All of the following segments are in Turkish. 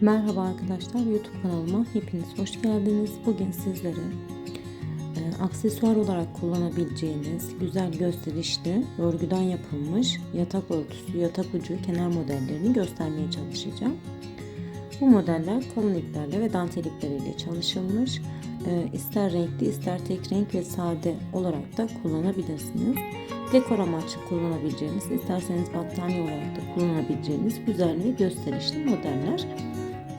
Merhaba arkadaşlar YouTube kanalıma hepiniz hoş geldiniz. Bugün sizlere e, aksesuar olarak kullanabileceğiniz güzel gösterişli örgüden yapılmış yatak örtüsü, yatak ucu, kenar modellerini göstermeye çalışacağım. Bu modeller kalın iplerle ve dantel ipleriyle çalışılmış. E, ister renkli ister tek renk ve sade olarak da kullanabilirsiniz. Dekor amaçlı kullanabileceğiniz, isterseniz battaniye olarak da kullanabileceğiniz güzel ve gösterişli modeller.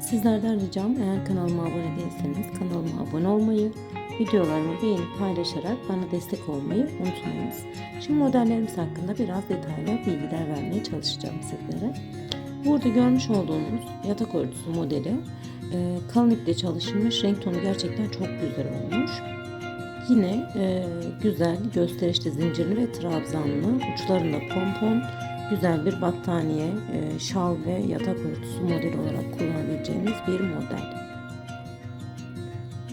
Sizlerden ricam eğer kanalıma abone değilseniz kanalıma abone olmayı, videolarımı beğenip paylaşarak bana destek olmayı unutmayınız. Şimdi modellerimiz hakkında biraz detaylı bilgiler vermeye çalışacağım sizlere. Burada görmüş olduğunuz yatak örtüsü modeli e, kalın iple çalışılmış. Renk tonu gerçekten çok güzel olmuş. Yine e, güzel gösterişli zincirli ve trabzanlı uçlarında pompon güzel bir battaniye, e, şal ve yatak örtüsü modeli olarak kullanabileceğiniz bir model.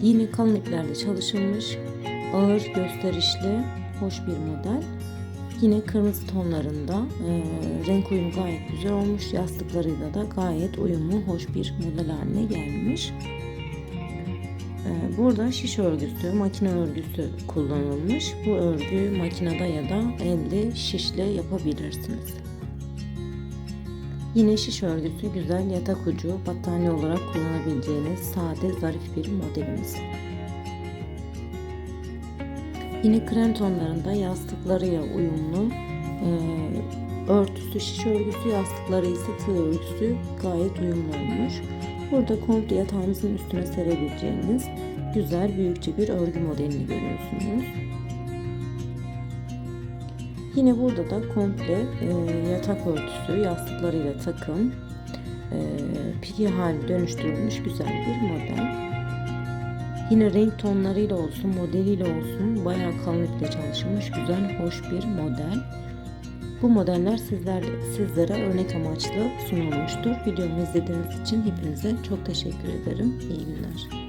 Yine kalın iplerde çalışılmış, ağır, gösterişli, hoş bir model. Yine kırmızı tonlarında e, renk uyumu gayet güzel olmuş. Yastıklarıyla da gayet uyumlu, hoş bir model haline gelmiş. E, burada şiş örgüsü, makine örgüsü kullanılmış. Bu örgü makinede ya da elde şişle yapabilirsiniz. Yine şiş örgüsü güzel yatak ucu, battaniye olarak kullanabileceğiniz sade, zarif bir modelimiz. Yine krem tonlarında yastıklarıyla uyumlu e, örtüsü şiş örgüsü, yastıkları ise tığ örgüsü gayet uyumlu olmuş. Burada komple yatağınızın üstüne serebileceğiniz güzel büyükçe bir örgü modelini görüyorsunuz. Yine burada da komple e, yatak örtüsü, yastıklarıyla takım, e, piki hali dönüştürülmüş güzel bir model. Yine renk tonlarıyla olsun, modeliyle olsun bayağı kalın iple çalışılmış güzel, hoş bir model. Bu modeller sizler, sizlere örnek amaçlı sunulmuştur. Videomu izlediğiniz için hepinize çok teşekkür ederim. İyi günler.